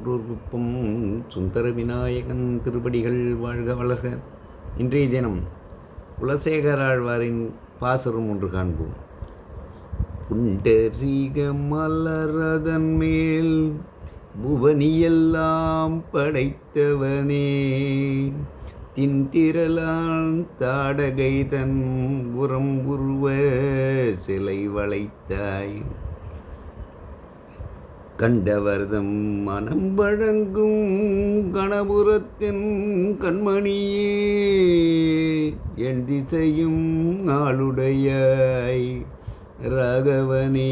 குப்பம் சுந்தர விநாயகன் திருப்படிகள் வாழ்க வளர்க. இன்றைய தினம் குலசேகராழ்வாரின் பாசரம் ஒன்று காண்போம். புண்டரீக மலரதன் மேல் புவனியெல்லாம் படைத்தவனே. தின்திரலான் தாடகைதன் உரம் உருவ சிலை வளைத்தாய். கண்டவர்தம் மனம் வழங்கும் கணபுரத்தின் கண்மணியே என் திசையும் ஆளுடையாய் ராகவனே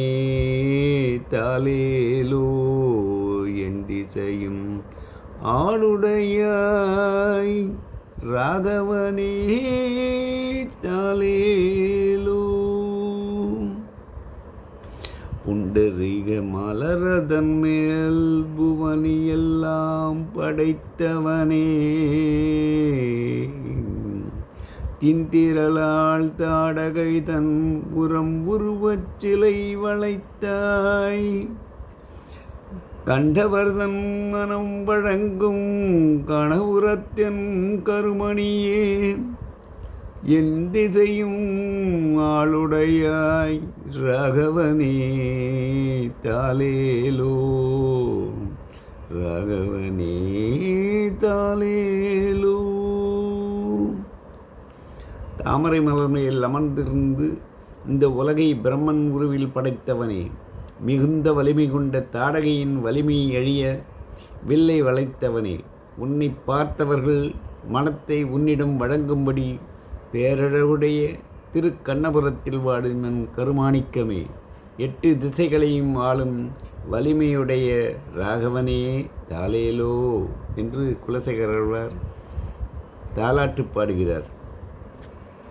தாலேலோ என் திசையும் ஆளுடையாய் ராகவனே. புண்டரீக மலரதன் மேல் புவனியெல்லாம் படைத்தவனே. தின்திரளால் தாடகை தன் புறம் உருவச் சிலை வளைத்தாய். கண்டவர்தன் மனம் வழங்கும் கணவுரத்தின் கருமணியே. என் திசையும் ஆளுடையாய் ராகவனே தாலேலோ ராகவனே தாலேலோ தாமரை மலர் மேல் அமர்ந்திருந்து இந்த உலகை பிரம்மன் உருவில் படைத்தவனே மிகுந்த வலிமை கொண்ட தாடகையின் வலிமையை அழிய வில்லை வளைத்தவனே உன்னை பார்த்தவர்கள் மனத்தை உன்னிடம் வழங்கும்படி பேரழகுடைய திருக்கண்ணபுரத்தில் வாடும் என் கருமாணிக்கமே. எட்டு திசைகளையும் ஆளும் வலிமையுடைய ராகவனே தாலேலோ என்று குலசேகரவர் தாலாட்டு பாடுகிறார்.